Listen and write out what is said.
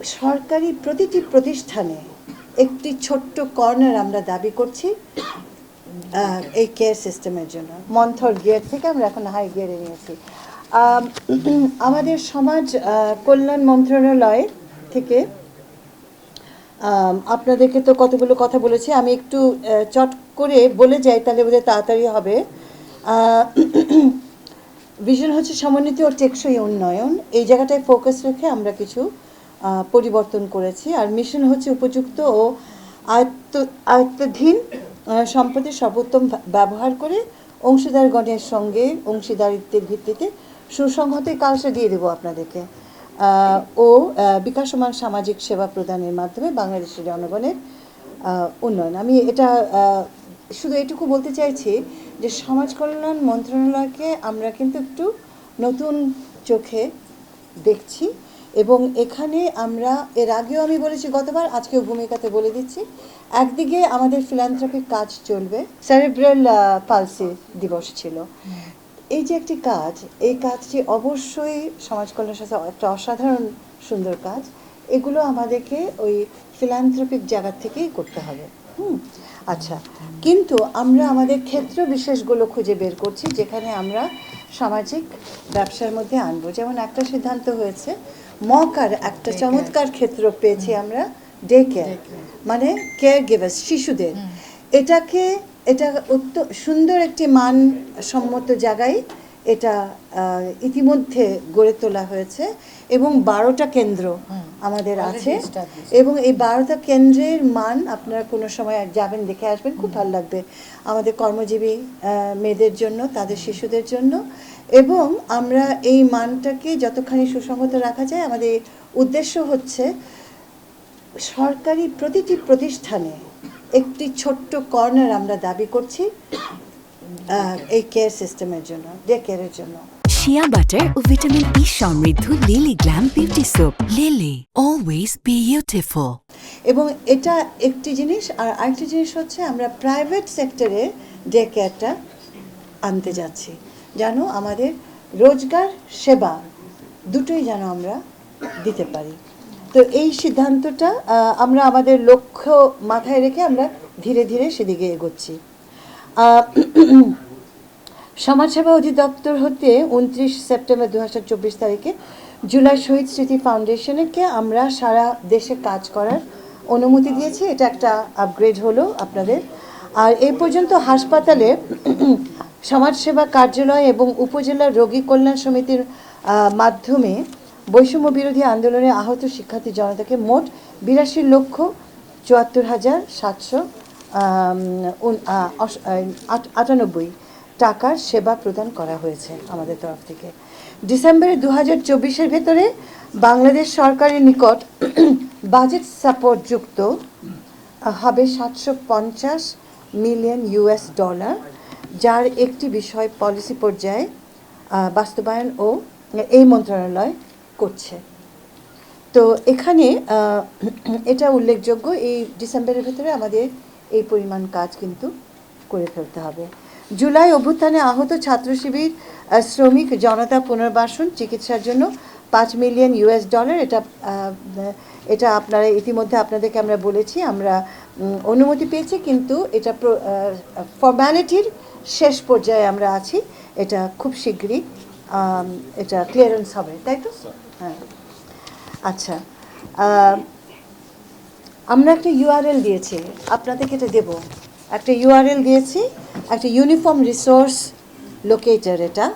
সরকারি প্রতিটি প্রতিষ্ঠানে একটি ছোট্ট কর্নার আমরা দাবি করছি এই কেয়ার সিস্টেমের জন্য। মন্থর গিয়ার থেকে আমরা এখন হাই গিয়ারে নিয়েছি। আম, আমাদের সমাজ কল্যাণ মন্ত্রণালয় থেকে আপনাদেরকে তো কতগুলো কথা বলেছি আমি একটু চট করে বলে যাই তাহলে বোধহয় তাড়াতাড়ি হবে। ভিশন হচ্ছে সমন্বিত ও টেকসই উন্নয়ন। এই জায়গাটায় ফোকাস রেখে আমরা কিছু পরিবর্তন করেছি। আর মিশন হচ্ছে উপযুক্ত ও আয়ত্ত, আয়ত্তাধীন সম্পদের সর্বোত্তম ব্যবহার করে অংশীদারগণের সঙ্গে অংশীদারিত্বের ভিত্তিতে সুসংহত কাজটা দিয়ে দেবো আপনাদেরকে। ও বিকাশমান সামাজিক সেবা প্রদানের মাধ্যমে বাংলাদেশের জনগণের উন্নয়ন। আমি এটা শুধু এটুকু বলতে চাইছি যে সমাজ কল্যাণ মন্ত্রণালয়কে আমরা কিন্তু একটু নতুন চোখে দেখছি। এবং এখানে আমরা, এর আগেও আমি বলেছি গতবার, আজকেও ভূমিকাতে বলে দিচ্ছি, একদিকে আমাদের ফিলান্থ্রপিক কাজ চলবে সেরেব্রাল পালসি দিবস ছিল। এই যে একটি কাজ, এই কাজটি অবশ্যই সমাজ কল্যাণ সাথে একটা অসাধারণ সুন্দর কাজ। এগুলো আমাদেরকে ওই ফিলান্থ্রপিক জায়গা থেকেই করতে হবে। হুম আচ্ছা। কিন্তু আমরা আমাদের ক্ষেত্র বিশেষগুলো খুঁজে বের করছি, যেখানে আমরা সামাজিক ব্যবসার মধ্যে আনব। যেমন একটা সিদ্ধান্ত হয়েছে মকার একটা চমৎকার ক্ষেত্র পেয়েছি আমরা ডে কেয়ার মানে কেয়ার গিভার্স শিশুদের এটাকে এটা অত্য সুন্দর একটি মান সম্মত জায়গায় এটা ইতিমধ্যে গড়ে তোলা হয়েছে এবং বারোটা কেন্দ্র আমাদের আছে। এবং এই বারোটা কেন্দ্রের মান আপনারা কোনো সময় যাবেন দেখে আসবেন খুব ভালো লাগবে। আমাদের কর্মজীবী মেয়েদের জন্য তাদের শিশুদের জন্য। এবং আমরা এই মানটাকে যতখানি সুসংগত রাখা যায় আমাদের উদ্দেশ্য হচ্ছে সরকারি প্রতিটি প্রতিষ্ঠানে একটি ছোট্ট কর্নার আমরা দাবি করছি। এই কেয়ার সিস্টেমের জন্য ডে কেয়ারের জন্য। শিয়া বাটার ও ভিটামিন ই সমৃদ্ধ Lily Glam beauty soap Lily always beautiful এবং এটা একটি জিনিস আর আরেকটি জিনিস হচ্ছে আমরা প্রাইভেট সেক্টরে ডে কেয়ারটা আনতে যাচ্ছি। যেন আমাদের রোজগার সেবা দুটোই যেন আমরা দিতে পারি। তো এই সিদ্ধান্তটা আমরা আমাদের লক্ষ্য মাথায় রেখে আমরা ধীরে ধীরে সেদিকে এগোচ্ছি। সমাজসেবা অধিদপ্তর হতে উনত্রিশ সেপ্টেম্বর দু হাজার চব্বিশ তারিখে জুলাই শহীদ স্মৃতি ফাউন্ডেশনকে আমরা সারা দেশে কাজ করার অনুমতি দিয়েছি। এটা একটা আপগ্রেড হলো আপনাদের। আর এই পর্যন্ত হাসপাতালে সমাজসেবা কার্যালয় এবং উপজেলা রোগী কল্যাণ সমিতির মাধ্যমে বৈষম্য বিরোধী আন্দোলনে আহত শিক্ষার্থী জনতাকে মোট বিরাশি লক্ষ চুয়াত্তর হাজার সাতশো আটানব্বই টাকার সেবা প্রদান করা হয়েছে আমাদের তরফ থেকে। ডিসেম্বরে দু হাজার চব্বিশের ভেতরে বাংলাদেশ সরকারের নিকট বাজেট সাপোর্ট যুক্ত হবে সাতশো পঞ্চাশ মিলিয়ন ইউএস ডলার, যার একটি বিষয় পলিসি পর্যায়ে বাস্তবায়ন ও এই মন্ত্রণালয় করছে। তো এখানে এটা উল্লেখযোগ্য, এই ডিসেম্বরের ভেতরে আমাদের এই পরিমাণ কাজ কিন্তু করে ফেলতে হবে। জুলাই অভ্যুত্থানে আহত ছাত্র শিবির শ্রমিক জনতা পুনর্বাসন চিকিৎসার জন্য পাঁচ মিলিয়ন ইউএস ডলার। এটা এটা আপনারা ইতিমধ্যে আপনাদেরকে আমরা বলেছি আমরা অনুমতি পেয়েছি কিন্তু এটা ফর্ম্যালিটির শেষ পর্যায়ে আমরা আছি। এটা খুব শীঘ্রই এটা ক্লিয়ারেন্স হবে তাই তো? হ্যাঁ। আচ্ছা আমরা একটা ইউআরএল দিয়েছি, আপনাদেরকে এটা দেব। একটা ইউআরএল দিয়েছি, একটা ইউনিফর্ম রিসোর্স লোকেটার এটা।